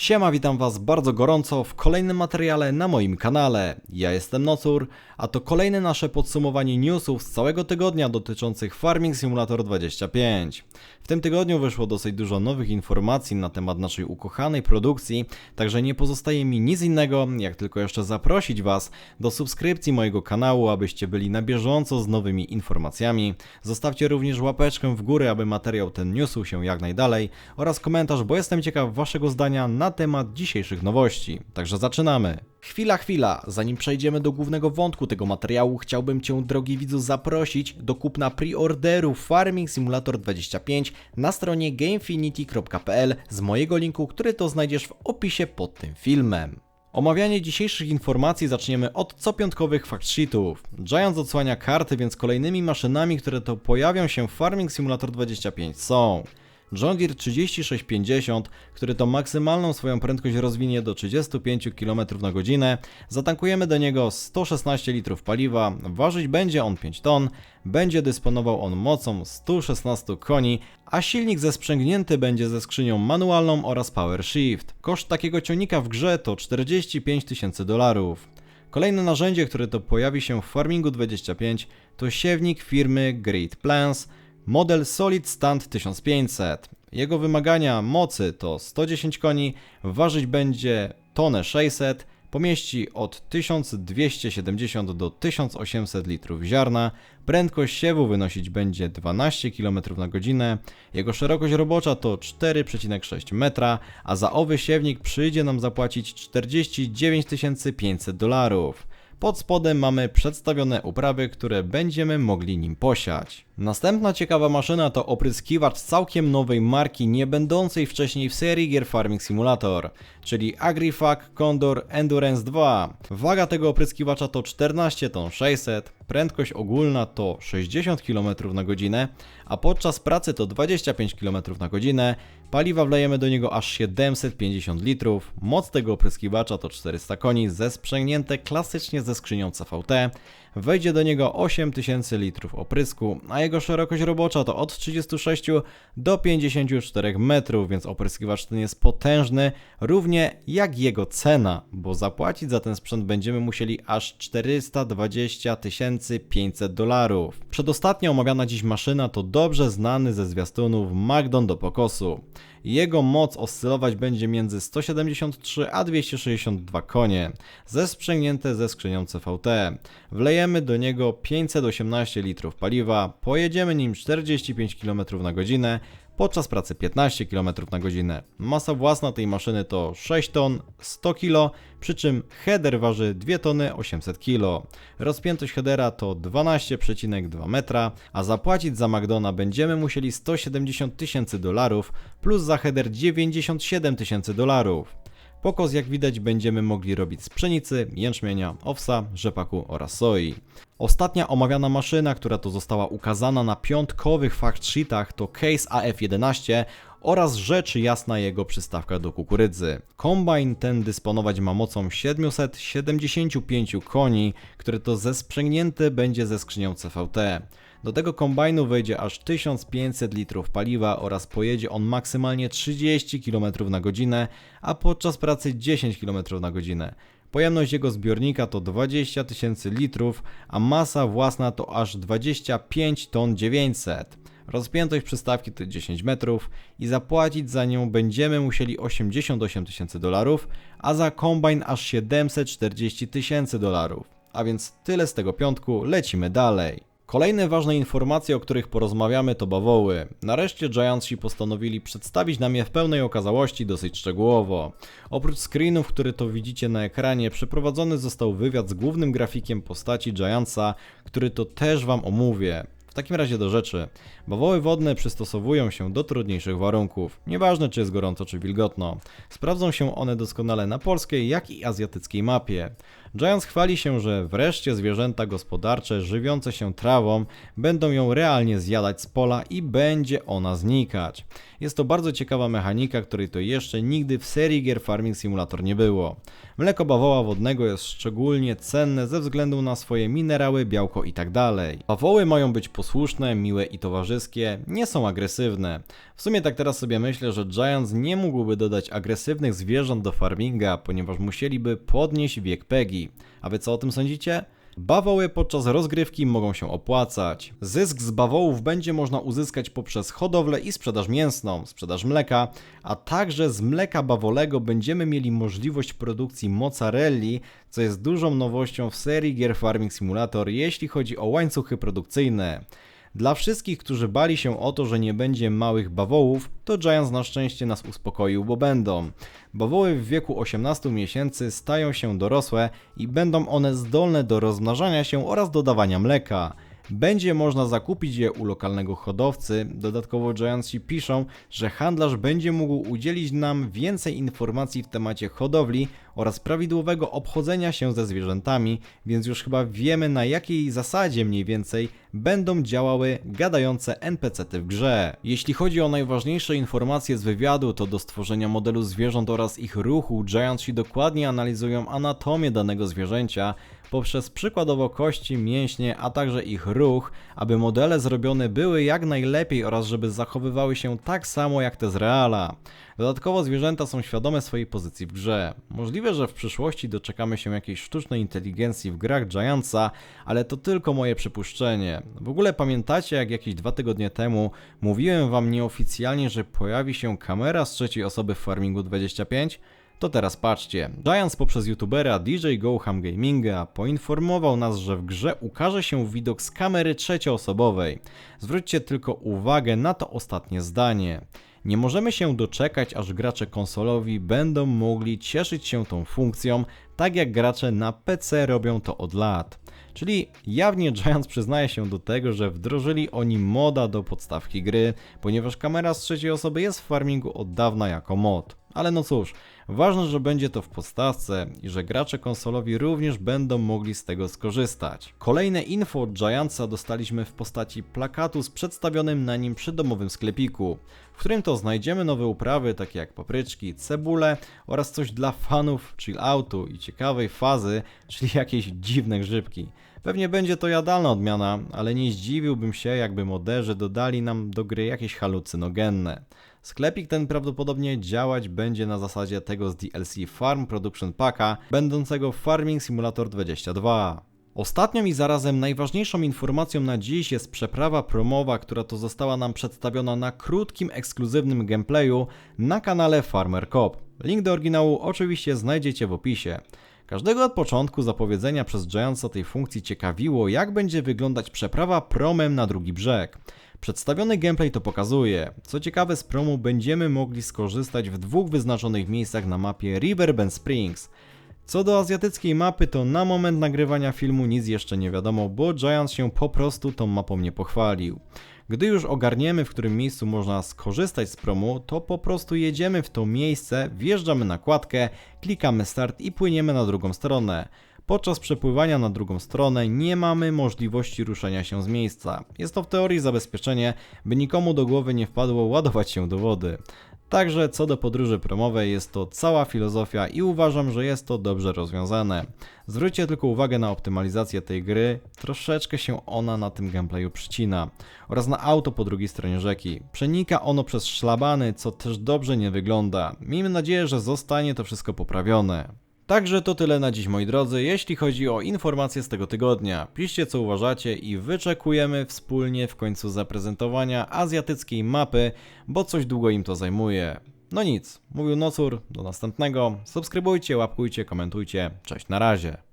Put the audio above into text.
Siema, witam Was bardzo gorąco w kolejnym materiale na moim kanale. Ja jestem Nocur, a to kolejne nasze podsumowanie newsów z całego tygodnia dotyczących Farming Simulator 25. W tym tygodniu wyszło dosyć dużo nowych informacji na temat naszej ukochanej produkcji, także nie pozostaje mi nic innego, jak tylko jeszcze zaprosić Was do subskrypcji mojego kanału, abyście byli na bieżąco z nowymi informacjami. Zostawcie również łapeczkę w górę, aby materiał ten niósł się jak najdalej oraz komentarz, bo jestem ciekaw Waszego zdania na temat dzisiejszych nowości. Także zaczynamy. Chwila, chwila, zanim przejdziemy do głównego wątku tego materiału, chciałbym Cię, drogi widzu, zaprosić do kupna preorderu Farming Simulator 25 na stronie gamefinity.pl z mojego linku, który to znajdziesz w opisie pod tym filmem. Omawianie dzisiejszych informacji zaczniemy od copiątkowych fact sheetów. Giants odsłania karty, więc kolejnymi maszynami, które to pojawią się w Farming Simulator 25 są John Deere 3650, który to maksymalną swoją prędkość rozwinie do 35 km na godzinę. Zatankujemy do niego 116 litrów paliwa, ważyć będzie on 5 ton, będzie dysponował on mocą 116 koni, a silnik zesprzęgnięty będzie ze skrzynią manualną oraz Power Shift. Koszt takiego ciągnika w grze to 45 tysięcy dolarów. Kolejne narzędzie, które to pojawi się w Farmingu 25 to siewnik firmy Great Plans, model Solid Stand 1500. Jego wymagania mocy to 110 koni, ważyć będzie tonę 600, pomieści od 1270 do 1800 litrów ziarna, prędkość siewu wynosić będzie 12 km na godzinę, jego szerokość robocza to 4,6 metra, a za owy siewnik przyjdzie nam zapłacić 49 500 dolarów. Pod spodem mamy przedstawione uprawy, które będziemy mogli nim posiać. Następna ciekawa maszyna to opryskiwacz całkiem nowej marki, nie będącej wcześniej w serii gier Farming Simulator, czyli Agrifac Condor Endurance 2. Waga tego opryskiwacza to 14 ton 600, prędkość ogólna to 60 km na godzinę, a podczas pracy to 25 km na godzinę. Paliwa wlejemy do niego aż 750 litrów. Moc tego opryskiwacza to 400 koni, zesprzęgnięte klasycznie ze skrzynią CVT. Wejdzie do niego 8000 litrów oprysku, a jego szerokość robocza to od 36 do 54 metrów, więc opryskiwacz ten jest potężny, równie jak jego cena, bo zapłacić za ten sprzęt będziemy musieli aż 420 500 dolarów. Przedostatnia omawiana dziś maszyna to dobrze znany ze zwiastunów Magdon do pokosu. Jego moc oscylować będzie między 173 a 262 konie, zesprzęgnięte ze skrzynią CVT. Wlejemy do niego 518 litrów paliwa, pojedziemy nim 45 km na godzinę, podczas pracy 15 km na godzinę. Masa własna tej maszyny to 6 ton 100 kg, przy czym header waży 2 tony 800 kg. Rozpiętość headera to 12,2 metra, a zapłacić za McDona będziemy musieli 170 tysięcy dolarów plus za header 97 tysięcy dolarów. Pokos jak widać będziemy mogli robić z pszenicy, jęczmienia, owsa, rzepaku oraz soi. Ostatnia omawiana maszyna, która to została ukazana na piątkowych fact sheetach to Case AF11 oraz rzeczy jasna jego przystawka do kukurydzy. Kombine ten dysponować ma mocą 775 koni, które to zesprzęgnięte będzie ze skrzynią CVT. Do tego kombajnu wejdzie aż 1500 litrów paliwa oraz pojedzie on maksymalnie 30 km na godzinę, a podczas pracy 10 km na godzinę. Pojemność jego zbiornika to 20 tysięcy litrów, a masa własna to aż 25 ton 900. Rozpiętość przystawki to 10 metrów i zapłacić za nią będziemy musieli 88 tysięcy dolarów, a za kombajn aż 740 tysięcy dolarów. A więc tyle z tego piątku, lecimy dalej. Kolejne ważne informacje, o których porozmawiamy to bawoły. Nareszcie Giantsi postanowili przedstawić nam je w pełnej okazałości dosyć szczegółowo. Oprócz screenów, które to widzicie na ekranie, przeprowadzony został wywiad z głównym grafikiem postaci Giantsa, który to też Wam omówię. W takim razie do rzeczy. Bawoły wodne przystosowują się do trudniejszych warunków. Nieważne czy jest gorąco czy wilgotno. Sprawdzą się one doskonale na polskiej, jak i azjatyckiej mapie. Giants chwali się, że wreszcie zwierzęta gospodarcze żywiące się trawą będą ją realnie zjadać z pola i będzie ona znikać. Jest to bardzo ciekawa mechanika, której to jeszcze nigdy w serii gier Farming Simulator nie było. Mleko bawoła wodnego jest szczególnie cenne ze względu na swoje minerały, białko itd. Bawoły mają być posłuszne, miłe i towarzyskie, nie są agresywne. W sumie tak teraz sobie myślę, że Giants nie mógłby dodać agresywnych zwierząt do farminga, ponieważ musieliby podnieść wiek Peggy. A wy co o tym sądzicie? Bawoły podczas rozgrywki mogą się opłacać. Zysk z bawołów będzie można uzyskać poprzez hodowlę i sprzedaż mięsną, sprzedaż mleka, a także z mleka bawolego będziemy mieli możliwość produkcji mozzarelli, co jest dużą nowością w serii gier Farming Simulator, jeśli chodzi o łańcuchy produkcyjne. Dla wszystkich, którzy bali się o to, że nie będzie małych bawołów, to Giants na szczęście nas uspokoił, bo będą. Bawoły w wieku 18 miesięcy stają się dorosłe i będą one zdolne do rozmnażania się oraz dodawania mleka. Będzie można zakupić je u lokalnego hodowcy. Dodatkowo Giantsi piszą, że handlarz będzie mógł udzielić nam więcej informacji w temacie hodowli oraz prawidłowego obchodzenia się ze zwierzętami, więc już chyba wiemy na jakiej zasadzie mniej więcej będą działały gadające NPC-ty w grze. Jeśli chodzi o najważniejsze informacje z wywiadu, to do stworzenia modelu zwierząt oraz ich ruchu Giantsi dokładnie analizują anatomię danego zwierzęcia, poprzez przykładowo kości, mięśnie, a także ich ruch, aby modele zrobione były jak najlepiej oraz żeby zachowywały się tak samo jak te z Reala. Dodatkowo zwierzęta są świadome swojej pozycji w grze. Możliwe, że w przyszłości doczekamy się jakiejś sztucznej inteligencji w grach Giantsa, ale to tylko moje przypuszczenie. W ogóle pamiętacie, jak jakieś dwa tygodnie temu mówiłem wam nieoficjalnie, że pojawi się kamera z trzeciej osoby w Farmingu 25? To teraz patrzcie. Giants poprzez youtubera DJ Goham Gaminga poinformował nas, że w grze ukaże się widok z kamery trzecioosobowej. Zwróćcie tylko uwagę na to ostatnie zdanie. Nie możemy się doczekać, aż gracze konsolowi będą mogli cieszyć się tą funkcją, tak jak gracze na PC robią to od lat. Czyli jawnie Giants przyznaje się do tego, że wdrożyli oni moda do podstawki gry, ponieważ kamera z trzeciej osoby jest w farmingu od dawna jako mod. Ale no cóż, ważne, że będzie to w podstawce i że gracze konsolowi również będą mogli z tego skorzystać. Kolejne info od Giantsa dostaliśmy w postaci plakatu z przedstawionym na nim przydomowym sklepiku, w którym to znajdziemy nowe uprawy takie jak papryczki, cebule oraz coś dla fanów chill-outu i ciekawej fazy, czyli jakieś dziwne grzybki. Pewnie będzie to jadalna odmiana, ale nie zdziwiłbym się, jakby moderzy dodali nam do gry jakieś halucynogenne. Sklepik ten prawdopodobnie działać będzie na zasadzie tego z DLC Farm Production Packa, będącego Farming Simulator 22. Ostatnią i zarazem najważniejszą informacją na dziś jest przeprawa promowa, która to została nam przedstawiona na krótkim, ekskluzywnym gameplayu na kanale Farmer Cop. Link do oryginału oczywiście znajdziecie w opisie. Każdego od początku zapowiedzenia przez Giantsa tej funkcji ciekawiło, jak będzie wyglądać przeprawa promem na drugi brzeg. Przedstawiony gameplay to pokazuje. Co ciekawe, z promu będziemy mogli skorzystać w dwóch wyznaczonych miejscach na mapie Riverbend Springs. Co do azjatyckiej mapy, to na moment nagrywania filmu nic jeszcze nie wiadomo, bo Giant się po prostu tą mapą nie pochwalił. Gdy już ogarniemy, w którym miejscu można skorzystać z promu, to po prostu jedziemy w to miejsce, wjeżdżamy na kładkę, klikamy start i płyniemy na drugą stronę. Podczas przepływania na drugą stronę nie mamy możliwości ruszenia się z miejsca. Jest to w teorii zabezpieczenie, by nikomu do głowy nie wpadło ładować się do wody. Także co do podróży promowej jest to cała filozofia i uważam, że jest to dobrze rozwiązane. Zwróćcie tylko uwagę na optymalizację tej gry, troszeczkę się ona na tym gameplayu przycina. Oraz na auto po drugiej stronie rzeki. Przenika ono przez szlabany, co też dobrze nie wygląda. Miejmy nadzieję, że zostanie to wszystko poprawione. Także to tyle na dziś moi drodzy, jeśli chodzi o informacje z tego tygodnia. Piszcie co uważacie i wyczekujemy wspólnie w końcu zaprezentowania azjatyckiej mapy, bo coś długo im to zajmuje. No nic, mówił Nocur, do następnego. Subskrybujcie, łapkujcie, komentujcie. Cześć, na razie.